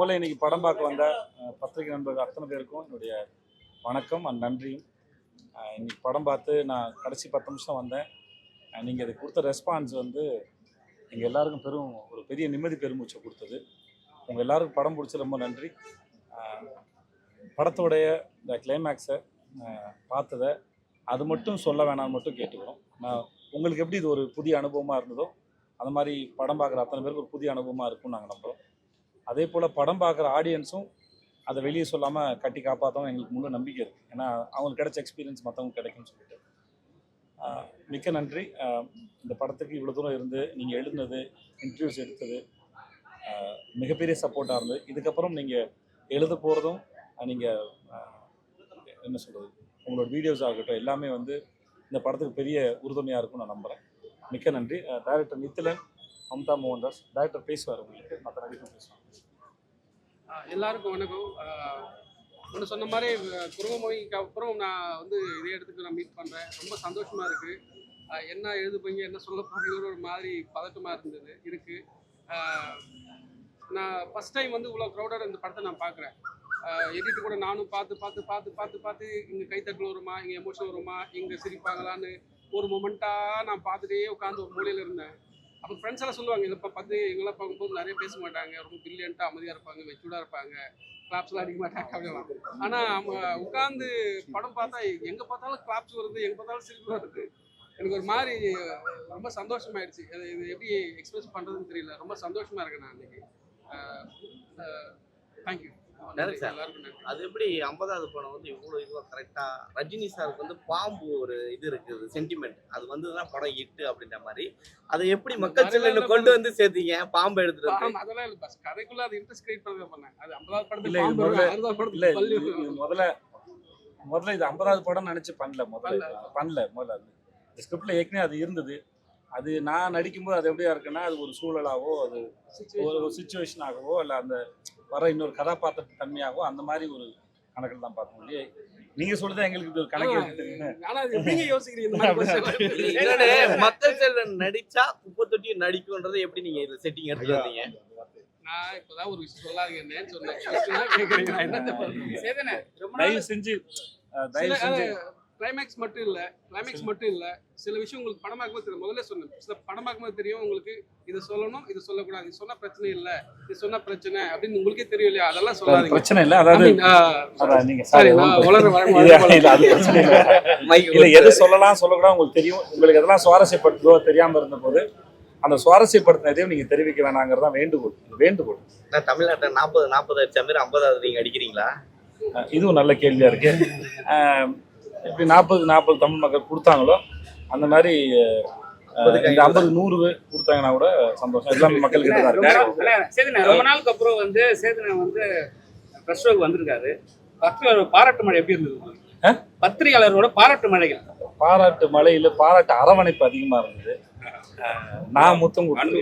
மூலம் இன்னைக்கு படம் பார்க்க வந்த பத்திரிகை நண்பர்கள் அத்தனை பேருக்கும் என்னுடைய வணக்கம் அண்ட் நன்றியும். இன்னைக்கு படம் பார்த்து நான் கடைசி பத்து நிமிஷம் வந்தேன். நீங்கள் அது கொடுத்த ரெஸ்பான்ஸ் வந்து எங்கள் எல்லாருக்கும் பெரும் ஒரு பெரிய நிம்மதி பெருமூச்சை கொடுத்தது. உங்கள் எல்லாருக்கும் படம் பிடிச்ச ரொம்ப நன்றி. படத்துடைய படத்தோடைய இந்த கிளைமேக்ஸை பார்த்ததை அது மட்டும் சொல்ல வேணாம்னு மட்டும் கேட்டுக்கிறோம். நான் உங்களுக்கு எப்படி இது ஒரு புதிய அனுபவமாக இருந்ததோ அந்த மாதிரி படம் பார்க்குற அத்தனை பேருக்கு ஒரு புதிய அனுபவமாக இருக்கும்னு நாங்கள் நம்புகிறோம் அதே போல் படம் பார்க்குற ஆடியன்ஸும் அதை வெளியே சொல்லாமல் கட்டி காப்பாற்றவும் எங்களுக்கு முழு நம்பிக்கை இருக்குது ஏன்னா அவங்களுக்கு கிடைச்ச எக்ஸ்பீரியன்ஸ் மற்றவங்களுக்கு கிடைக்கும்னு சொல்லிட்டு. மிக்க நன்றி. இந்த படத்துக்கு இவ்வளோ தூரம் இருந்து நீங்கள் எழுதுனது இன்டர்வியூஸ் எடுத்தது மிகப்பெரிய சப்போர்ட்டாக இருந்தது. இதுக்கப்புறம் நீங்கள் எழுத போகிறதும் நீங்கள் என்ன சொல்கிறது உங்களோட வீடியோஸ் ஆகட்டும் எல்லாமே வந்து இந்த படத்துக்கு பெரிய உறுதுணையாக இருக்கும்னு நான் நம்புகிறேன் மிக்க நன்றி. டைரக்டர் நித்திலன் மம்தா மோகன்தாஸ். டைரக்டர் பேசுவார் உங்களுக்கு மற்ற நடிகர் பேசுவாங்க. எல்லாருக்கும் வணக்கம். ஒன்று சொன்ன மாதிரி குருவமொழிக்கு அப்புறம் நான் வந்து இதே இடத்துக்கு நான் மீட் பண்ணுறேன் ரொம்ப சந்தோஷமாக இருக்குது என்ன எழுத போறீங்க என்ன சொல்ல போறீங்கிற ஒரு மாதிரி பதட்டமாக இருந்தது இருக்குது நான் ஃபஸ்ட் டைம் வந்து இவ்வளோ க்ரௌடாக இந்த படத்தை நான் பார்க்குறேன் எடிட்டு கூட நானும் பார்த்து பார்த்து பார்த்து பார்த்து பார்த்து இங்கே கைத்தட்டல் வருமா இங்கே எமோஷன் வருமா இங்கே சிரிப்பாங்களான்னு ஒரு மொமெண்ட்டாக நான் பார்த்துட்டே உட்காந்து ஒரு மூலையில் இருந்தேன். அப்போ ஃப்ரெண்ட்ஸ் எல்லாம் சொல்லுவாங்க இதை இப்போ பார்த்து இவங்களாம் பார்க்கும்போது நிறைய பேச மாட்டாங்க. ரொம்ப பிரில்லியண்ட்டாக அமைதியாக இருப்பாங்க மெச்சூர்டாக இருப்பாங்க. கிளாப்ஸ்லாம் அடிக்க மாட்டாங்க அப்படிலாம். ஆனால் உட்காந்து படம் பார்த்தா எங்கே பார்த்தாலும் கிளாப்ஸ் வருது எங்கே பார்த்தாலும் சிரிப்பு வருது. எனக்கு ஒரு மாதிரி ரொம்ப சந்தோஷமாயிடுச்சு. அது இது எப்படி எக்ஸ்பிரஸ் பண்ணுறதுன்னு தெரியல. ரொம்ப சந்தோஷமாக இருக்கேன் நான் அன்றைக்கி தேங்க்யூ சார். அது எப்படி ஐம்பதாவது படம் வந்து இவ்வளோ இதுவாக கரெக்டாக ரஜினி சாருக்கு வந்து பாம்பு ஒரு இது இருக்குது சென்டிமெண்ட் அது வந்து தான் படம் எட்டு அப்படின்ற மாதிரி. அதை எப்படி மக்கள் செல்லுன்னு கொண்டு வந்து சேர்த்தீங்க? பாம்பு எடுத்துட்டு அதெல்லாம் இல்லை பஸ் கதைக்குள்ள அது இன்ட்ரெஸ்ட் கிரியேட் பண்ண பண்ணேன் அது ஐம்பதாவது படத்துல இல்லை முதல்ல முதல்ல இது ஐம்பதாவது படம் நினச்சி பண்ணல முதல்ல. பண்ணல. முதல்ல. அது ஸ்கிரிப்டில் ஏற்கனவே அது இருந்தது. அது நான் நடிக்கும்போது அது எப்படியா இருக்குன்னா அது ஒரு சூழலாவோ அது ஒரு சுச்சுவேஷனாகவோ இல்லை அந்த வர இன்னொரு கதாபாத்திர தன்மையாகவோ அந்த மாதிரி ஒரு கணக்கில் தான் பார்க்க முடியும் நீங்கள் சொல்லுதான் எங்களுக்கு இது ஒரு கணக்கு? இன்னொன்னு மக்கள் செல்வன் நடிச்சா குப்பை தொட்டி நடிக்கும்ன்றதை எப்படி நீங்க இது செட்டிங் எடுத்துட்டு வந்தீங்க? நான் இப்பதான் ஒரு விஷயம் சொல்லாதீங்கன்னு சொன்னேன். தயவு செஞ்சு தயவு செஞ்சு. Climax மட்டும் இல்ல கிளைமேக்ஸ் மட்டும் இல்ல சில விஷயம் உங்களுக்கு படம் பார்க்கும்போது தெரியும். முதல்ல சொன்னேன் சில படம் பார்க்கும்போது தெரியும் உங்களுக்கு இது சொல்லணும் இது சொல்லக்கூடாது. இது சொன்னா பிரச்சனை இல்ல இது சொன்னா பிரச்சனை அப்படின்னு உங்களுக்கே தெரியும் இல்லையா? அதெல்லாம் சொல்லாதீங்க. பிரச்சனை இல்லை அதாவது ஒண்ணும் வளர வர இல்ல, இல்ல, அது பிரச்சனை இல்லை. மைக் இல்ல எது சொல்லலாம் சொல்லக்கூடாது உங்களுக்கு தெரியும். உங்களுக்கு எதெல்லாம் சுவாரஸ்யப்படுத்ததோ தெரியாம இருந்தபோது அந்த சுவாரஸ்யப்படுத்தினதையும் நீங்க தெரிவிக்க வேணாங்கிறதா வேண்டுகோள். வேண்டுகோள். நான் தமிழ்நாட்டில் நாற்பது நாற்பது அடிச்ச மாதிரி ஐம்பதாவது நீங்க அடிக்கிறீங்களா? இதுவும் நல்ல கேள்வியா இருக்கு. இப்படி நாற்பது நாற்பது தமிழ் மக்கள் கொடுத்தாங்களோ அந்த மாதிரி இந்த ஐம்பது. நூறு கொடுத்தாங்கன்னா கூட சந்தோஷம். எல்லாமே மக்கள் கிட்ட தான் இருக்கு ரொம்ப நாளுக்கு அப்புறம் வந்து சேதுனை வந்து பிரஸ் ஷோக்கு வந்திருக்காரு. பத்திரிகையாளர் பாராட்டு மழை எப்படி இருந்தது? பத்திரிகையாளரோட பாராட்டு மழைகள். பாராட்டு மழையில பாராட்டு அரவணைப்பு அதிகமா இருந்தது. நான் முத்தம் கொடுத்து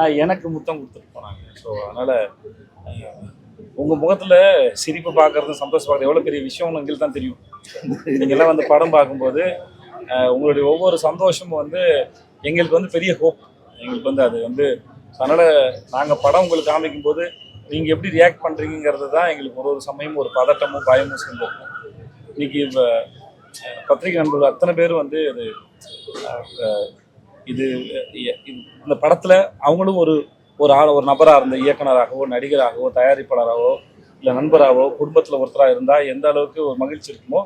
ஆஹ் எனக்கு முத்தம் கொடுத்துட்டு போனாங்க. ஸோ அதனால உங்கள் முகத்தில் சிரிப்பு பார்க்கறது சந்தோஷம் எவ்வளோ பெரிய விஷயம்னு எங்களுக்கு தான் தெரியும். நீங்கள்லாம் வந்து படம் பார்க்கும்போது உங்களுடைய ஒவ்வொரு சந்தோஷமும் வந்து எங்களுக்கு வந்து பெரிய ஹோப் எங்களுக்கு வந்து அது வந்து அதனால் நாங்கள் படம் உங்களுக்கு காமிக்கும் போது நீங்கள் எப்படி ரியாக்ட் பண்ணுறீங்கிறது தான் எங்களுக்கு ஒரு ஒரு சமயமும் ஒரு பதட்டமும் பயமும் சேர்ந்துருக்கும் இன்னைக்கு இப்ப, பத்திரிகை நண்பர்கள் அத்தனை பேரும் வந்து இது இது இந்த படத்தில் அவங்களும் ஒரு ஒரு ஆள் ஒரு நபராக இருந்த இயக்குனராகவோ நடிகராகவோ தயாரிப்பாளராகவோ இல்லை நண்பராகவோ குடும்பத்தில் ஒருத்தராக இருந்தால் எந்த அளவுக்கு ஒரு மகிழ்ச்சி இருக்குமோ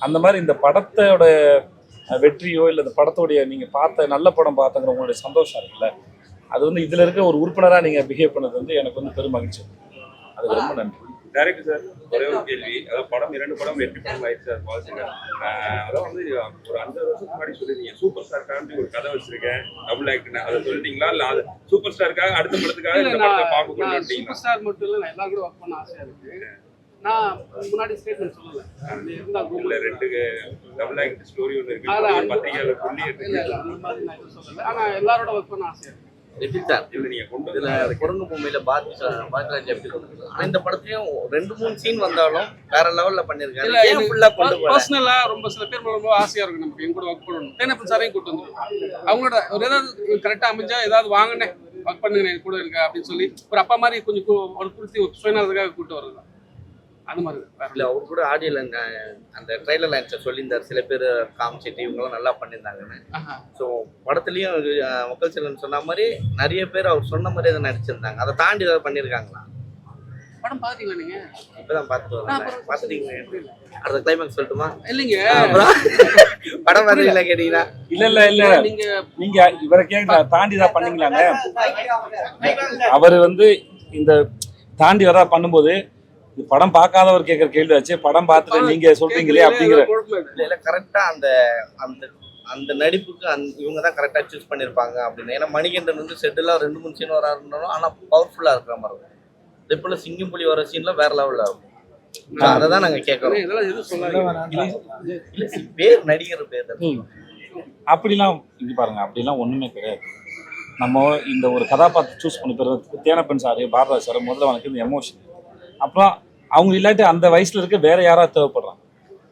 அந்த மாதிரி இந்த படத்தோட வெற்றியோ இல்லை இந்த படத்தோடைய நீங்கள் பார்த்த நல்ல படம் பார்த்தங்கிற உங்களுடைய சந்தோஷம் இருக்குல்ல அது வந்து இதில் இருக்க ஒரு உறுப்பினராக நீங்கள் பிஹேவ் பண்ணது வந்து எனக்கு வந்து பெரும் மகிழ்ச்சி. அதுக்கு ரொம்ப நன்றி. டைரக்டர் சார் ஒரே ஒரு கேள்வி. அதாவது படம் இரண்டு படம் வெற்றி படம் ஆயிடுச்சு சார் ஆஹ் அதான் வந்து ஒரு அஞ்சாறு வருஷத்துக்கு முன்னாடி சொல்லிருந்தீங்க. சூப்பர் ஸ்டாருக்காண்டி ஒரு கதை வச்சிருக்கேன். டபுள் ஆக்ட்னு அதை சொல்லிட்டீங்களா? இல்ல அது சூப்பர் ஸ்டாருக்காக அடுத்த படத்துக்காக இந்த படத்தை வந்துட்டீங்களா சூப்பர் ஸ்டார் மட்டும் இல்ல எல்லாரும் கூட ஒர்க் பண்ண ஆசையா இருக்கு. நான் முன்னாடி ஸ்டேட்மெண்ட் சொல்லல. இருந்தா ரெண்டு டபுள் ஆக்ட் ஸ்டோரி ஒன்று இருக்கு. பத்திரிகையாளர் சொல்லி இல்ல இருக்கு. இல்ல அந்த மாதிரி நான் எதுவும் சொல்லல. ஆனா எல்லாரோட ஒர்க் பண்ண ஆசையா இருக்கு. கொண்டு இதுல குரங்கு பொம்மையில பாரதி பாரதிராஜ் எப்படி கொண்டு இந்த படத்துலயும் ரெண்டு மூணு சீன் வந்தாலும் வேற லெவல்ல பண்ணிருக்காரு. இல்ல, ஏன் இது ஃபுல்லா கொண்டு போல? பர்சனலா ரொம்ப சில பேர் ரொம்ப ஆசையா இருக்கும் நமக்கு. எங்க கூட ஒர்க் பண்ணணும் தேனப்பன் சாரையும் கூட்டு வந்துருக்கோம் அவங்களோட ஒரு ஏதாவது கரெக்டா அமைஞ்சா ஏதாவது வாங்கினேன். ஒர்க் பண்ணுங்க கூட இருக்க அப்படின்னு சொல்லி ஒரு அப்பா மாதிரி கொஞ்சம் ஒரு குறித்து சுயநலத்துக்காக கூப்பிட்டு வர்றது அது மாதிரி இல்ல அவர் கூட ஆடியோல அந்த ட்ரைலர் லைன்ஸை சொல்லியிருந்தார். சில பேர் காமிச்சிட்டு இவங்கெல்லாம் நல்லா பண்ணியிருந்தாங்கன்னு. ஸோ படத்துலயும் மக்கள் செல்வன் சொன்ன மாதிரி நிறைய பேர் அவர் சொன்ன மாதிரியே தான் நடிச்சிருந்தாங்க. அதை தாண்டி ஏதாவது பண்ணியிருக்காங்களா? படம் பாத்தீங்களா நீங்க? இப்பதான் பார்த்து வரேன். பார்த்துட்டீங்க அடுத்த கிளைமேக்ஸ் சொல்லட்டுமா? இல்லைங்க. படம் பார்த்தீங்களா கேட்டீங்கன்னா. இல்ல இல்ல இல்ல. நீங்க நீங்க இவரை கேட்க தாண்டி தான் பண்ணீங்களாங்க? அவர் வந்து இந்த தாண்டி வரா பண்ணும்போது இது படம் பார்க்காதவர் கேட்குற கேள்வி ஆச்சு. படம் பார்த்துட்டு நீங்க சொல்றீங்களே அப்படிங்கிற இல்லை. கரெக்டா அந்த அந்த அந்த நடிப்புக்கு அந் இவங்க தான் கரெக்டா சூஸ் பண்ணிருப்பாங்க அப்படின்னு. ஏன்னா மணிகண்டன் வந்து செட்டில் ரெண்டு மூணு சீன் வரா இருந்தாலும் ஆனா பவர்ஃபுல்லா இருக்கிற மாதிரி இருக்கும். இதே போல சிங்கம் புலி வர சீன்ல வேற லெவல்ல இருக்கும். அதை தான் நாங்க கேட்கறோம் பேர் நடிகர் பேர். அப்படிலாம் இங்க பாருங்க அப்படிலாம் ஒண்ணுமே கிடையாது. நம்ம இந்த ஒரு கதாபாத்திரம் சூஸ் பண்ணி பிறகு தேனப்பன் சார் பாரதாஸ் சார் முதல்ல எனக்கு இந்த எமோஷன் அப்புறம் அவங்க இல்லாட்டி அந்த வயசுல இருக்க வேற யாராவது தேவைப்படுறாங்க.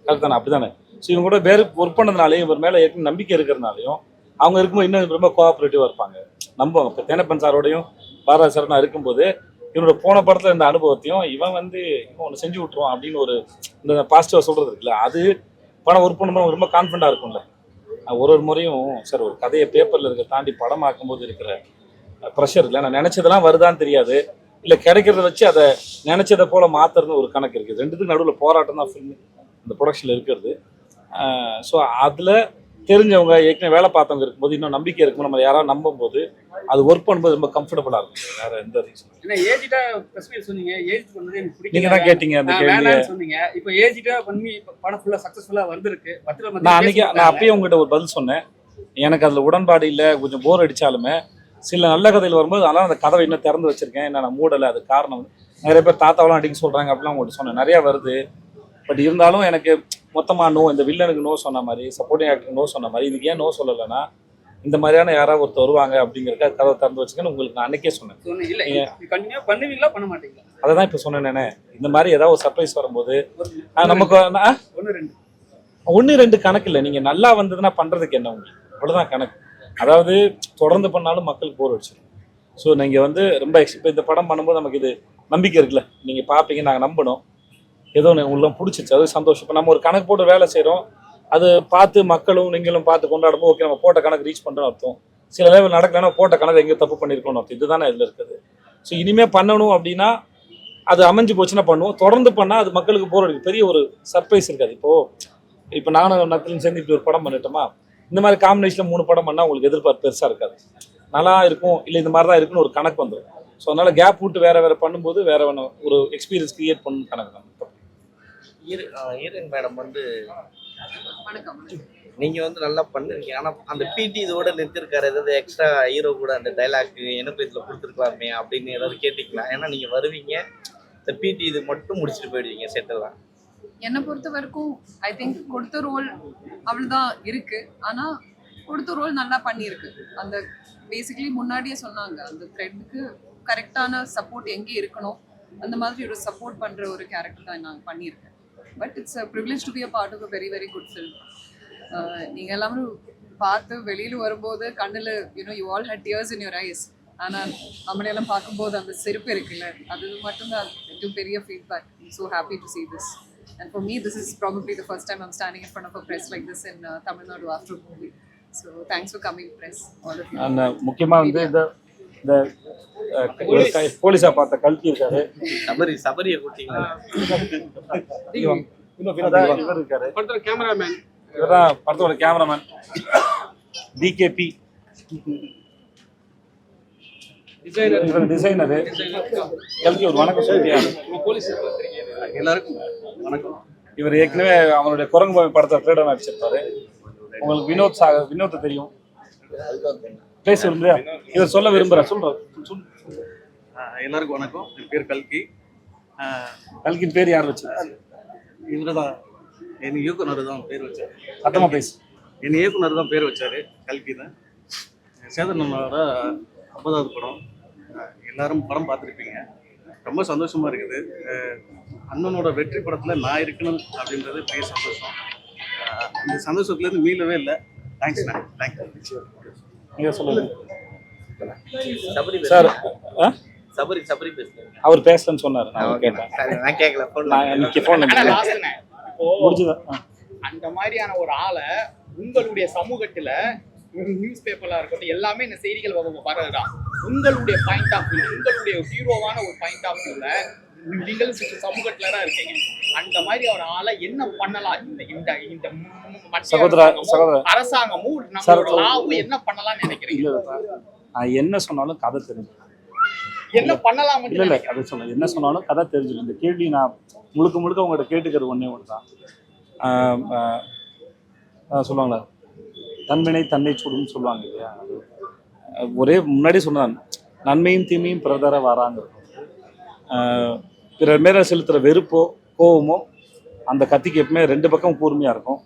கரெக்ட் தானே அப்படிதானே? ஸோ இவங்க கூட வேறு ஒர்க் பண்ணதுனாலையும் இவர் மேலே ஏற்கனவே நம்பிக்கை இருக்கிறதுனாலையும் அவங்க இருக்கும்போது இன்னும் ரொம்ப கோஆப்ரேட்டிவாக இருப்பாங்க. நம்புவாங்க. இப்போ தேனப்பன் சாரோடையும் பாரதாஸ் சார் நான் இருக்கும்போது இவனோட போன படத்தில் இந்த அனுபவத்தையும் இவன் வந்து இவன் ஒன்று செஞ்சு விட்ருவான் அப்படின்னு ஒரு இந்த பாசிட்டிவாக சொல்கிறது இருக்குல்ல அது படம் ஒர்க் பண்ணும்போது ரொம்ப கான்ஃபிடண்டாக இருக்கும்ல. ஒரு ஒரு முறையும் சார் ஒரு கதையை பேப்பரில் இருக்க தாண்டி படமாக்கும் போது இருக்கிற ப்ரெஷர் இல்லை நான் நினச்சதெல்லாம் வருதான்னு தெரியாது. இல்லை கிடைக்கிறத வச்சு அதை நினச்சதை போல மாற்றுறதுன்னு ஒரு கணக்கு இருக்குது. ரெண்டுத்துக்கு நடுவில் போராட்டம் தான் ஃபில்ம் இந்த ப்ரொடக்ஷனில் இருக்கிறது. ஸோ அதில் தெரிஞ்சவங்க ஏற்கனவே வேலை பார்த்தவங்க இருக்கும்போது இன்னும் நம்பிக்கை இருக்கும்போது நம்ம யாராவது நம்பும்போது அது ஒர்க் பண்ணும்போது ரொம்ப கம்ஃபர்டபுளாக இருக்கும். வேற எந்த ரீசன் சொன்னீங்க ஏஜ் பண்ணது எனக்கு தான் கேட்டீங்க அந்த வேணாம்னு சொன்னீங்க. இப்போ ஏஜிட்டா பண்ணி இப்ப படம் ஃபுல்லா சக்சஸ்ஃபுல்லா வந்திருக்கு. நான் அன்னைக்கு நான் அப்பயே உங்ககிட்ட ஒரு பதில் சொன்னேன். எனக்கு அதில் உடன்பாடு இல்லை கொஞ்சம் போர் அடித்தாலுமே சில நல்ல கதைகள் வரும்போது அதெல்லாம் அந்த கதவை இன்னும் திறந்து வச்சிருக்கேன். என்ன நான் மூடலை அது காரணம். நிறைய பேர் தாத்தாவெல்லாம் அடிக்க சொல்கிறாங்க அப்படிலாம் உங்கள்கிட்ட சொன்னேன். நிறையா வருது. பட் இருந்தாலும் எனக்கு மொத்தமாக நோ இந்த வில்லனுக்கு நோ சொன்ன மாதிரி சப்போர்ட்டிங் ஆக்டருக்கு நோ சொன்ன மாதிரி இதுக்கு ஏன் நோ சொல்லலைன்னா இந்த மாதிரியான யாராவது ஒருத்தர் வருவாங்க அப்படிங்கிறக்க கதவை திறந்து வச்சுக்கன்னு உங்களுக்கு நான் அன்னைக்கே சொன்னேன். இல்ல கண்டினியூ பண்ணுவீங்களா பண்ண மாட்டீங்களா? அதை தான் இப்போ சொன்னேனே இந்த மாதிரி ஏதாவது ஒரு சர்ப்ரைஸ் வரும்போது நமக்கு ஆ, ஒன்னு ரெண்டு. ஒன்று ரெண்டு கணக்கு இல்லை. நீங்கள் நல்லா வந்ததுன்னா பண்ணுறதுக்கு என்ன உங்களுக்கு? அவ்வளோதான் கணக்கு. அதாவது தொடர்ந்து பண்ணாலும் மக்களுக்கு போர் அடிச்சிடும் ஸோ நீங்கள் வந்து ரொம்ப இப்போ இந்த படம் பண்ணும்போது நமக்கு இது நம்பிக்கை இருக்குல்ல. நீங்கள் பார்ப்பீங்க நாங்கள் நம்பணும் ஏதோ ஒன்று உங்களுக்கு பிடிச்சிச்சு அது சந்தோஷம். இப்போ நம்ம ஒரு கணக்கு போட்டு வேலை செய்கிறோம் அது பார்த்து மக்களும் நீங்களும் பார்த்து கொண்டாடும்போது ஓகே நம்ம போட்ட கணக்கு ரீச் பண்ணுறோம் அர்த்தம். சில லெவல் நடக்கலைன்னா போட்ட கணக்கு எங்கேயோ தப்பு பண்ணியிருக்கோம்னு அர்த்தம். இதுதானே இதில் இருக்குது. ஸோ இனிமேல் பண்ணணும் அப்படின்னா அது அமைஞ்சு போச்சுன்னா பண்ணுவோம். தொடர்ந்து பண்ணால் அது மக்களுக்கு போர் அடிக்கும். பெரிய ஒரு சர்ப்ரைஸ் இருக்காது. இப்போது இப்போ நானும் நத்திலும் சேர்ந்து இப்படி ஒரு படம் பண்ணிட்டோமா? இந்த மாதிரி காம்பினேஷனில் மூணு படம் பண்ணால் உங்களுக்கு எதிர்பார்ப்பு பெருசாக இருக்காது. நல்லா இருக்கும் இல்லை இந்த மாதிரி தான் இருக்குன்னு ஒரு கணக்கு வந்துடும் ஸோ அதனால கேப் விட்டு வேற வேற பண்ணும்போது வேற வேணும் ஒரு எக்ஸ்பீரியன்ஸ் கிரியேட் பண்ணணும் கணக்கு தான். ஈரன் மேடம் வந்து. நீங்கள் நீங்க வந்து நல்லா பண்ணுவீங்க. ஆனா அந்த பிடி இதோட நிறுத்திருக்காரு. ஏதாவது எக்ஸ்ட்ரா ஹீரோ கூட அந்த டைலாக் எனக்கு இதுல கொடுத்துருக்கலாமே அப்படின்னு ஏதாவது கேட்டீங்களா? ஏன்னா நீங்க வருவீங்க. இந்த பிடி இது மட்டும் முடிச்சுட்டு போயிடுவீங்க செட்டெல்லாம் என்னை பொறுத்த வரைக்கும் ஐ திங்க் கொடுத்த ரோல் அவ்வளோதான் இருக்கு. ஆனா கொடுத்த ரோல் நல்லா பண்ணியிருக்கு. அந்த பேசிக்கலி முன்னாடியே சொன்னாங்க அந்த த்ரெட்டுக்கு கரெக்டான சப்போர்ட் எங்கே இருக்கணும்? அந்த மாதிரி ஒரு சப்போர்ட் பண்ணுற ஒரு கேரக்டர் தான் நான் பண்ணியிருக்கேன். But it's a privilege to be a part of a very very good film நீங்கள் எல்லாமே பார்த்து வெளியில் வரும்போது கண்ணில் you know you all had tears in your eyes ஆனால் நம்மளையெல்லாம் பார்க்கும்போது அந்த செருப்பு இருக்குல்ல அது மட்டும்தான் பெரிய feedback so happy to see this and for me this is probably the first time i'm standing in front of a press like this in uh, tamil nadu after a movie so thanks for coming press all of you அந்த முக்கியமாக வந்து இந்த இந்த போலீஸா பார்த்த கல்கி இருக்காரு சபரி சபரியை இவர் இருக்காரு படத்துல கேமராமேன் இவர் தான் படத்தோட கேமராமேன் டிகேபி டிசைனர் டிசைனரு கல்கி ஒரு வணக்கம் சொல்லியா போலீஸ் எல்லாருக்கும் வணக்கம். இவர் ஏற்கனவே அவனுடைய குரங்கு பாவி படத்தை த்ரீடம் நடிச்சிருப்பாரு உங்களுக்கு வினோத் சாக வினோத்தை தெரியும். பேச விரும்புறியா இவர் சொல்ல விரும்புறேன் சொல்றேன் எல்லாருக்கும் வணக்கம். என் பேர் கல்கி. கல்கின் பேர் யார் வச்சு இவர் தான் என் இயக்குனர் தான் பேர் வச்சார். சத்தமா பேசு. என் இயக்குனர் தான் பேர் வச்சாரு. கல்கி தான். சேதனோட ஐம்பதாவது படம். எல்லாரும் படம் பார்த்துருப்பீங்க. ரொம்ப சந்தோஷமா இருக்குது. அண்ணனோட வெற்றி படத்தில் நான் இருக்கணும் அப்படின்றது பெரிய சந்தோஷம். இந்த சந்தோஷத்துலேருந்து மீளவே இல்லை. தேங்க்ஸ்ண்ணா தேங்க்யூ நீங்க சொல்லுங்க. சபரி சார். ஆ? சபரி சபரி பேசுறேன் அவர் பேசலன்னு சொன்னார். நான் கேட்டேன். சரி நான் கேட்கல phone நான் இன்னைக்கு ஃபோன் ஆ. அந்த மாதிரியான ஒரு ஆளை உங்களுடைய சமூகத்துல நியூஸ் பேப்பர்ல இருக்கட்டும் எல்லாமே இந்த செய்திகள் வர்றதுதான். உங்களுடைய பாயிண்ட் ஆஃப் வியூ உங்களுடைய ஹீரோவான ஒரு பாயிண்ட் ஆஃப் வியூல நீங்கள் சுற்று சமூகத்துல தான் இருக்கீங்க. அந்த மாதிரி ஒரு ஆளை என்ன பண்ணலாம் இந்த இந்த இந்த சகோதரா, அரசாங்கமும், சகோதரா. அரசாங்கமும் சார், நம்மளோட லாவும் என்ன பண்ணலாம்னு நினைக்கிறீங்க. நான் என்ன சொன்னாலும் கதை தெரிஞ்சு. என்ன பண்ணலாம்னு இல்ல இல்ல அதை சொல்ல. என்ன சொன்னாலும் கதை தெரிஞ்சிடும் இந்த கேள்வி நான் முழுக்க முழுக்க உங்கள்கிட்ட கேட்டுக்கிறது ஒண்ணே ஒன்று தான் சொல்லுவாங்களா. தன்வினை தன்னை சுடும்னு சொல்லுவாங்க இல்லையா? ஒரே முன்னாடி சொன்னான். நன்மையும் தீமையும் பிரதர வராங்க. பிறர் மேல செலுத்துகிற வெறுப்போ கோவமோ அந்த கத்திக்கு எப்பவுமே ரெண்டு பக்கம் கூர்மையாக இருக்கும்.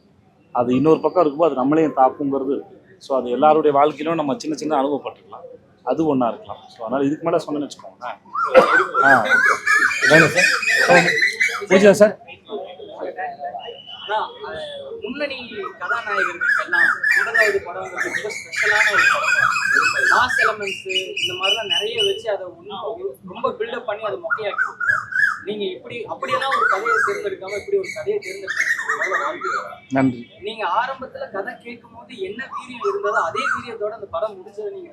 அது இன்னொரு பக்கம் இருக்கும்போது அது நம்மளையும் தாக்குங்கிறது. ஸோ அது எல்லாருடைய வாழ்க்கையிலும் நம்ம சின்ன சின்ன அனுபவப்பட்டுக்கலாம் அது ஒன்றா இருக்கலாம். ஸோ அதனால் இதுக்கு மேலே சொன்னேன்னு வச்சுக்கோங்களேன். ஆ. வேணும் சார். பூஜா சார். முன்னணி கதாநாயகர்கள் எல்லாம் முதலாவது படம் ரொம்ப ஸ்பெஷலான ஒரு படம். மாஸ் எலமெண்ட்ஸ் இந்த மாதிரிலாம் நிறைய வச்சு அதை ரொம்ப பில்டப் பண்ணி அதை மொக்கையாக்கி நீங்க இப்படி அப்படியெல்லாம் ஒரு கதையை தேர்ந்தெடுக்காம இப்படி ஒரு கதையை தேர்ந்தெடுக்க நன்றி. நீங்க ஆரம்பத்துல கதை கேட்கும் போது என்ன வீரியம் இருந்ததோ அதே வீரியத்தோட அந்த படம் முடிச்சதை நீங்க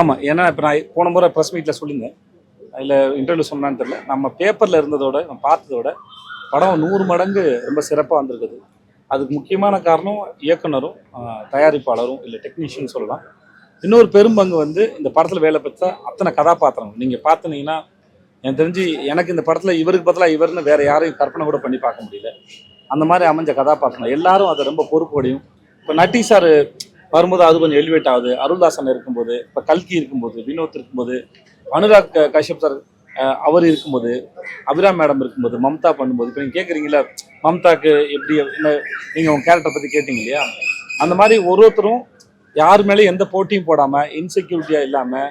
ஆமாம் ஏன்னா இப்போ நான் போன முறை ப்ரெஸ் மீட்டில் சொல்லியிருந்தேன். அதில் இன்டர்வியூ சொன்னான்னு தெரியல. நம்ம பேப்பரில் இருந்ததோட நம்ம பார்த்ததோட படம் நூறு மடங்கு ரொம்ப சிறப்பாக வந்திருக்குது. அதுக்கு முக்கியமான காரணம் இயக்குனரும் தயாரிப்பாளரும் இல்லை டெக்னீஷியன் சொல்லலாம். இன்னொரு பெரும்பங்கு வந்து இந்த படத்தில் வேலை பெற்ற அத்தனை கதாபாத்திரங்கள் நீங்கள் பார்த்தீங்கன்னா எனக்கு தெரிஞ்சு எனக்கு இந்த படத்தில் இவருக்கு பதிலாக இவர்னு வேற யாரையும் கற்பனை கூட பண்ணி பார்க்க முடியல. அந்த மாதிரி அமைஞ்ச கதாபாத்திரம். எல்லாரும் அதை ரொம்ப பொறுப்போடையும் இப்போ நட்டி சார் வரும்போது அது கொஞ்சம் எலிவேட் ஆகுது. அருள்தாசன் இருக்கும்போது இப்போ கல்கி இருக்கும்போது வினோத் இருக்கும்போது அனுராக் க- கஷ்யப் சார் அவர் இருக்கும்போது அபிராம் மேடம் இருக்கும்போது மம்தா பண்ணும்போது இப்போ நீங்கள் கேட்குறீங்களா மம்தாக்கு எப்படி என்ன நீங்கள் உங்கள் கேரக்டர் பற்றி கேட்டீங்க இல்லையா? அந்த மாதிரி ஒரு ஒருத்தரும் யார் மேலேயும் எந்த போட்டியும் போடாமல் இன்செக்யூரிட்டியாக இல்லாமல்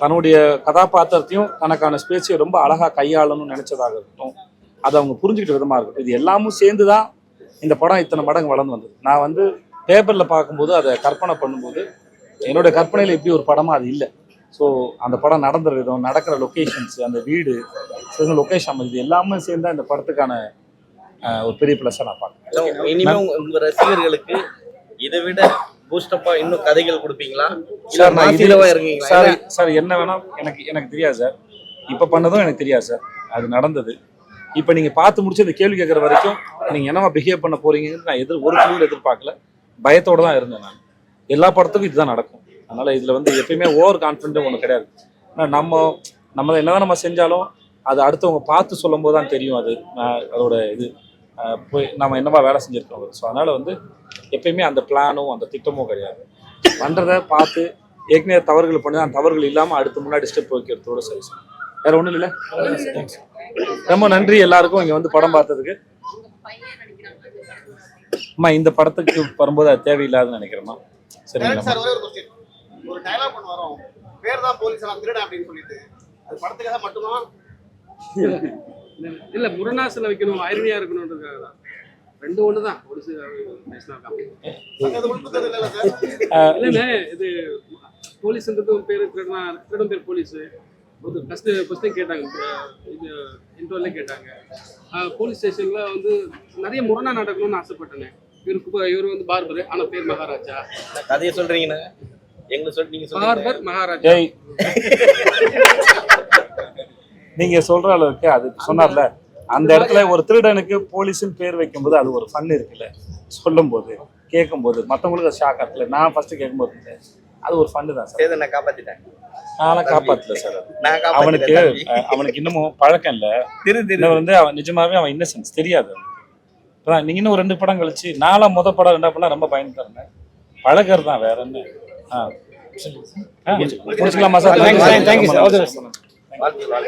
தன்னுடைய கதாபாத்திரத்தையும் தனக்கான ஸ்பேஸையும் ரொம்ப அழகாக கையாளணும்னு நினச்சதாக இருக்கட்டும் அதை அவங்க புரிஞ்சுக்கிட்ட விதமாக இருக்கட்டும். இது எல்லாமும் சேர்ந்து தான் இந்த படம் இத்தனை மடங்கு வளர்ந்து வந்தது. நான் வந்து பேப்பரில் பார்க்கும்போது அதை கற்பனை பண்ணும்போது என்னோட கற்பனையில் இப்படி ஒரு படமாக அது இல்லை. ஸோ அந்த படம் நடந்துற விதம் நடக்கிற லொக்கேஷன்ஸ் அந்த வீடு லொக்கேஷன் இது எல்லாமே சேர்ந்து இந்த படத்துக்கான ஒரு பெரிய ப்ளஸ்ஸாக நான் பார்க்குறேன். இனிமே உங்கள் ரசிகர்களுக்கு இதை விட பூஸ்டப்பா இன்னும் கதைகள் கொடுப்பீங்களா? சார் நான் இது மாசிலவா இருக்கீங்களா சார் சார் என்ன வேணா எனக்கு எனக்கு தெரியாது சார். இப்போ பண்ணதும் எனக்கு தெரியாது சார். அது நடந்தது. இப்போ நீங்க பார்த்து முடிச்சு இந்த கேள்வி கேட்குற வரைக்கும் நீங்க என்னவா பிஹேவ் பண்ண போறீங்கன்னு நான் எதிர் ஒரு குழுவில் எதிர்பார்க்கல. பயத்தோட தான் இருந்தேன் நான். எல்லா படத்துக்கும் இதுதான் நடக்கும். அதனால இதுல வந்து எப்பயுமே ஓவர் கான்ஃபிடென்ட் ஒன்று கிடையாது. ஆனா நம்ம நம்ம என்னதான் நம்ம செஞ்சாலும் அது அடுத்தவங்க பார்த்து சொல்லும் போது தான் தெரியும் அது அதோட இது. போய் நம்ம என்னவா வேலை செஞ்சிருக்கோம். ஸோ அதனால வந்து எப்பயுமே அந்த பிளானும் அந்த திட்டமும் கிடையாது. பண்றதை பார்த்து ஏற்கனவே தவறுகள் பண்ணி அந்த தவறுகள் இல்லாமல் அடுத்து முன்னாடி ஸ்டெப் வைக்கிறதோட சரி சார். வேற ஒன்றும் இல்லை தேங்க்ஸ் ரொம்ப நன்றி எல்லாருக்கும் இங்கே வந்து படம் பார்த்ததுக்கு. அம்மா இந்த படத்துக்கு வரும்போது அது தேவையில்லாதுன்னு நினைக்கிறேம்மா. சரிங்களா சார் ஒரே ஒரு கொஸ்டின் ஒரு டயலாக் ஒன்று வரும். பேர் தான் போலீஸ் நான் திருடன் அப்படின்னு சொல்லிட்டு. அது படத்துக்காக மட்டுமா? இல்ல முரணாசில் வைக்கணும் ஐரணியா இருக்கணுன்றதுக்காக தான் ரெண்டு ஒன்று தான் ஒரு சில இல்லைண்ணே இது போலீஸ்ன்றதும் பேர் திருடனா பேர் போலீஸ். ஒரு ஃபஸ்ட்டு ஃபஸ்ட்டு கேட்டாங்க இது இன்டர்வியூல கேட்டாங்க. போலீஸ் ஸ்டேஷனில் வந்து நிறைய முரணா நடக்கணும்னு ஆசைப்பட்டேனே. இவர் குப- இவர் வந்து பார்பர் ஆனால் பேர் மகாராஜா. கதையை சொல்றீங்கண்ணா. எங்களை சொல்லி சொல்லுங்க. பார்பர் மகாராஜா. ஏய். நீங்க சொல்ற அளவுக்கு அது சொன்னார்ல. அந்த இடத்துல ஒரு திருடனுக்கு போலீஸ்னு பேர் வைக்கும்போது அது ஒரு ஃபன் இருக்குல்ல. சொல்லும்போது கேட்கும்போது மற்றவங்களுக்கு அது ஷாக் ஆகல நான் ஃபர்ஸ்ட் கேட்கும்போது அது ஒரு ஃபன்னு தான் சார். நான் காப்பாத்திட்டேன்? நான்லாம் காப்பாத்தல சார் நான் அவனுக்கு அவனுக்கு இன்னமும் பழக்கம் இல்லை. திரு வந்து அவன் நிஜமாவே அவன் இன்னசென்ஸ் தெரியாது. நீங்க இன்னும் ஒரு ரெண்டு படம் கழிச்சு நாலாம் முத படம் ரெண்டா படம் ரொம்ப பயந்து இருந்தேன் பழகிறது தான் வேற என்ன. ஆ. முடிச்சுக்கலாமா sir thank you thank you, sir.